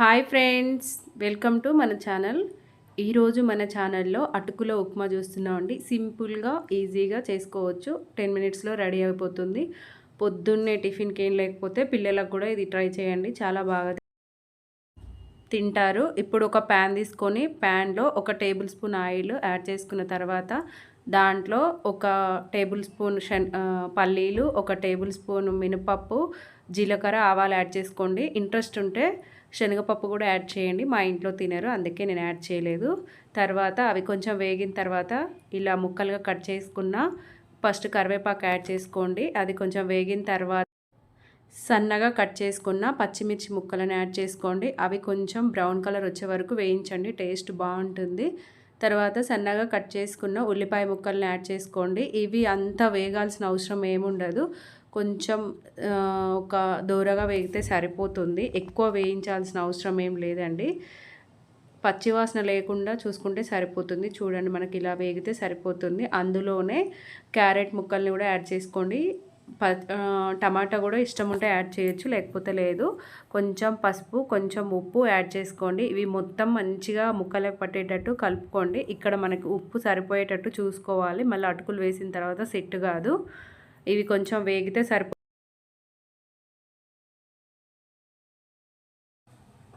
Hi friends welcome to మన channel. ఈరోజు మన ఛానల్లో అటుకుల ఉప్మా చూస్తున్నామండి. సింపుల్గా ఈజీగా చేసుకోవచ్చు. టెన్ మినిట్స్లో రెడీ అయిపోతుంది. పొద్దున్నే టిఫిన్కి ఏం లేకపోతే పిల్లలకు కూడా ఇది ట్రై చేయండి. చాలా బాగా తింటారు. ఇప్పుడు ఒక ప్యాన్ తీసుకొని ప్యాన్లో ఒక టేబుల్ స్పూన్ ఆయిల్ యాడ్ చేసుకున్న తర్వాత దాంట్లో ఒక టేబుల్ స్పూన్ పల్లీలు ఒక టేబుల్ స్పూన్ మినపప్పు జీలకర్ర ఆవాలు యాడ్ చేసుకోండి. ఇంట్రెస్ట్ ఉంటే శనగపప్పు కూడా యాడ్ చేయండి. మా ఇంట్లో తినరు అందుకే నేను యాడ్ చేయలేదు. తర్వాత అవి కొంచెం వేగిన తర్వాత ఇలా ముక్కలుగా కట్ చేసుకున్న ఫస్ట్ కరివేపాకు యాడ్ చేసుకోండి. అది కొంచెం వేగిన తర్వాత సన్నగా కట్ చేసుకున్న పచ్చిమిర్చి ముక్కలను యాడ్ చేసుకోండి. అవి కొంచెం బ్రౌన్ కలర్ వచ్చే వరకు వేయించండి టేస్ట్ బాగుంటుంది. తర్వాత సన్నగా కట్ చేసుకున్న ఉల్లిపాయ ముక్కలను యాడ్ చేసుకోండి. ఇవి అంత వేగాల్సిన అవసరం ఏముండదు. కొంచెం ఒక దూరగా వేగితే సరిపోతుంది. ఎక్కువ వేయించాల్సిన అవసరం ఏం లేదండి. పచ్చివాసన లేకుండా చూసుకుంటే సరిపోతుంది. చూడండి మనకి ఇలా వేగితే సరిపోతుంది. అందులోనే క్యారెట్ ముక్కల్ని కూడా యాడ్ చేసుకోండి. ప టమాటా కూడా ఇష్టం ఉంటే యాడ్ చేయొచ్చు లేకపోతే లేదు. కొంచెం పసుపు కొంచెం ఉప్పు యాడ్ చేసుకోండి. ఇవి మొత్తం మంచిగా ముక్కలకు పట్టేటట్టు కలుపుకోండి. ఇక్కడ మనకి ఉప్పు సరిపోయేటట్టు చూసుకోవాలి. మళ్ళీ అటుకులు వేసిన తర్వాత సెట్ కాదు. ఇవి కొంచెం వేగితే సరిపో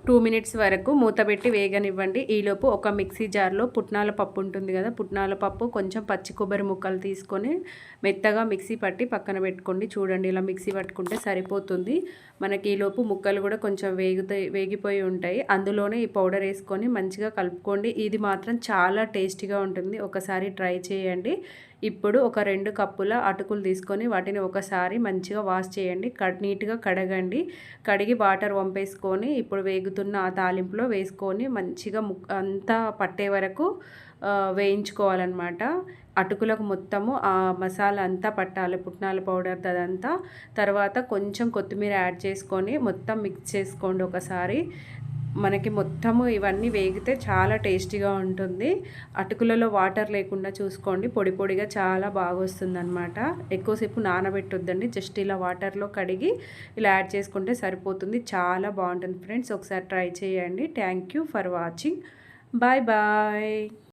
టూ మినిట్స్ వరకు మూత పెట్టి వేగనివ్వండి. ఈలోపు ఒక మిక్సీ జార్లో పుట్నాల పప్పు ఉంటుంది కదా పుట్నాల పప్పు కొంచెం పచ్చి కొబ్బరి ముక్కలు తీసుకొని మెత్తగా మిక్సీ పట్టి పక్కన పెట్టుకోండి. చూడండి ఇలా మిక్సీ పట్టుకుంటే సరిపోతుంది. మనకి ఈలోపు ముక్కలు కూడా కొంచెం వేగుతాయి వేగిపోయి ఉంటాయి. అందులోనే ఈ పౌడర్ వేసుకొని మంచిగా కలుపుకోండి. ఇది మాత్రం చాలా టేస్టీగా ఉంటుంది. ఒకసారి ట్రై చేయండి. ఇప్పుడు ఒక రెండు కప్పుల అటుకులు తీసుకొని వాటిని ఒకసారి మంచిగా వాష్ చేయండి. నీట్గా కడగండి. కడిగి వాటర్ వంపేసుకొని ఇప్పుడు వేగుతున్న ఆ తాలింపులో వేసుకొని మంచిగా అంతా పట్టే వరకు వేయించుకోవాలన్నమాట. అటుకులకు మొత్తము ఆ మసాలా అంతా పట్టాలి. పుట్నాల పౌడర్ అదంతా. తర్వాత కొంచెం కొత్తిమీర యాడ్ చేసుకొని మొత్తం మిక్స్ చేసుకోండి ఒకసారి. మనకి మొత్తము ఇవన్నీ వేగితే చాలా టేస్టీగా ఉంటుంది. అటుకులలో వాటర్ లేకుండా చూసుకోండి. పొడి పొడిగా చాలా బాగా వస్తుంది అనమాట ఎక్కువసేపు నానబెట్టొద్దండి. జస్ట్ ఇలా వాటర్లో కడిగి ఇలా యాడ్ చేసుకుంటే సరిపోతుంది. చాలా బాగుంటుంది ఫ్రెండ్స్. ఒకసారి ట్రై చేయండి. Thank for watching. Bye bye.